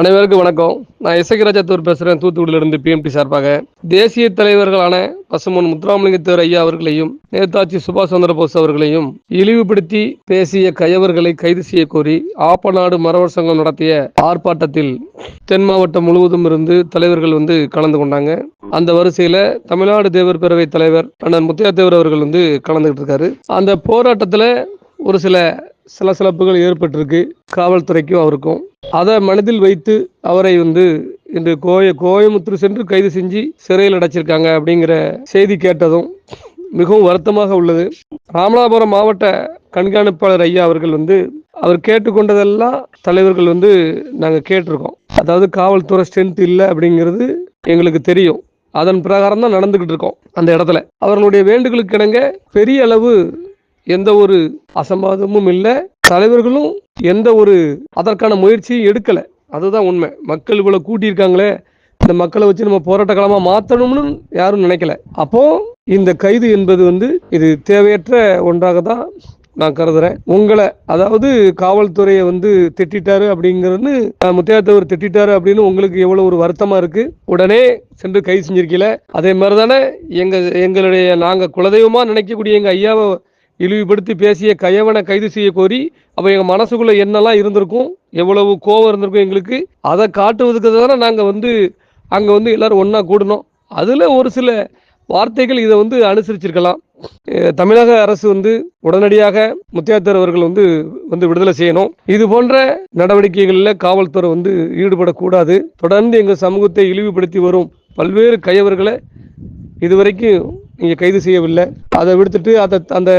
அனைவருக்கும் வணக்கம். நான் இசைக்கராஜத்தூர் பேசுகிறேன் தூத்துக்குடியிலிருந்து பிஎம்டி சார்பாக. தேசிய தலைவர்களான பசுமன் முத்துராமலிங்கத்தேவர் ஐயா அவர்களையும் நேதாஜி சுபாஷ் சந்திர போஸ் அவர்களையும் இழிவுபடுத்தி பேசிய கயவர்களை கைது செய்ய கோரி ஆப்பநாடு மரவர் சங்கம் நடத்திய ஆர்ப்பாட்டத்தில் தென் மாவட்டம் முழுவதும் இருந்து தலைவர்கள் வந்து கலந்து கொண்டாங்க. அந்த வரிசையில தமிழ்நாடு தேவர் பேரவை தலைவர் அண்ணன் முத்தையா தேவர் அவர்கள் வந்து கலந்துகிட்டு இருக்காரு. அந்த போராட்டத்துல ஒரு சில சலசலப்புகள் ஏற்பட்டிருக்கு. காவல்துறைக்கும் அவருக்கும். அதை மனதில் வைத்து அவரை வந்து இன்று கோய கோயமுத்தூர் சென்று கைது செஞ்சு சிறையில் அடைச்சிருக்காங்க அப்படிங்கிற செய்தி கேட்டதும் மிகவும் வருத்தமாக உள்ளது. ராமநாதபுரம் மாவட்ட கண்காணிப்பாளர் ஐயா அவர்கள் வந்து அவர் கேட்டுக்கொண்டதெல்லாம் தலைவர்கள் வந்து நாங்கள் கேட்டிருக்கோம். அதாவது காவல்துறை ஸ்ட்ரென்த் இல்லை அப்படிங்கிறது எங்களுக்கு தெரியும். அதன் பிரகாரம் தான் நடந்துகிட்டு இருக்கோம் அந்த இடத்துல. அவர்களுடைய வேண்டுகளுக்கு இணங்க பெரிய அளவு எந்த ஒரு அசம்பாதமும் இல்லை. தலைவர்களும் எந்த ஒரு அதற்கான முயற்சியும் எடுக்கலை. அதுதான் உண்மை. மக்கள் இவ்வளோ கூட்டியிருக்காங்களே. இந்த மக்களை வச்சு நம்ம போராட்ட காலமாக மாற்றணும்னு யாரும் நினைக்கல. அப்போ இந்த கைது என்பது வந்து இது தேவையற்ற ஒன்றாக தான் நான் கருதுறேன். உங்களை அதாவது காவல்துறையை வந்து திட்டாரு அப்படிங்கிறது முத்தையாத்தவர் திட்டாரு அப்படின்னு உங்களுக்கு எவ்வளவு ஒரு வருத்தமா இருக்கு? உடனே சென்று கைது செஞ்சிருக்கீல. அதே மாதிரி தானே எங்க எங்களுடைய நாங்க குலதெய்வமா நினைக்கக்கூடிய எங்க ஐயாவை இழிவுபடுத்தி பேசிய கயவனை கைது செய்ய கோரி அப்போ எங்கள் மனசுக்குள்ளே என்னெல்லாம் இருந்திருக்கும் எவ்வளவு கோவம் இருந்திருக்கும் எங்களுக்கு அதை காட்டுவதுக்கு தானே நாங்கள் வந்து அங்கே வந்து எல்லோரும் ஒன்றா கூடணும். அதில் ஒரு சில வார்த்தைகள் இதை வந்து அனுசரிச்சிருக்கலாம். தமிழக அரசு வந்து உடனடியாக முத்தியாத்தர் அவர்கள் வந்து வந்து விடுதலை செய்யணும். இது போன்ற நடவடிக்கைகளில் காவல்துறை வந்து ஈடுபடக்கூடாது. தொடர்ந்து எங்கள் சமூகத்தை இழிவுபடுத்தி வரும் பல்வேறு கயவர்களை இதுவரைக்கும் நீங்கள் கைது செய்யவில்லை. அதை விடுத்துட்டு அதை அந்த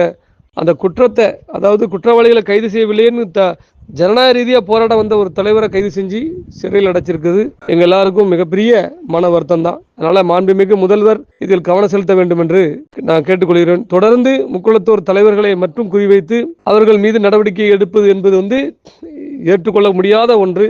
அந்த குற்றத்தை அதாவது குற்றவாளிகளை கைது செய்யவில்லைன்னு த ஜனநாயக ரீதியாக போராட வந்த ஒரு தலைவரை கைது செஞ்சு சிறையில் அடைச்சிருக்குது. எங்கள் எல்லாருக்கும் மிகப்பெரிய மன வருத்தம் தான் அதனால மாண்புமிகு முதல்வர் இதில் கவனம் செலுத்த வேண்டும் என்று நான் கேட்டுக்கொள்கிறேன். தொடர்ந்து முக்குளத்தோர் தலைவர்களை மட்டும் குறிவைத்து அவர்கள் மீது நடவடிக்கை எடுப்பது என்பது வந்து ஏற்றுக்கொள்ள முடியாத ஒன்று.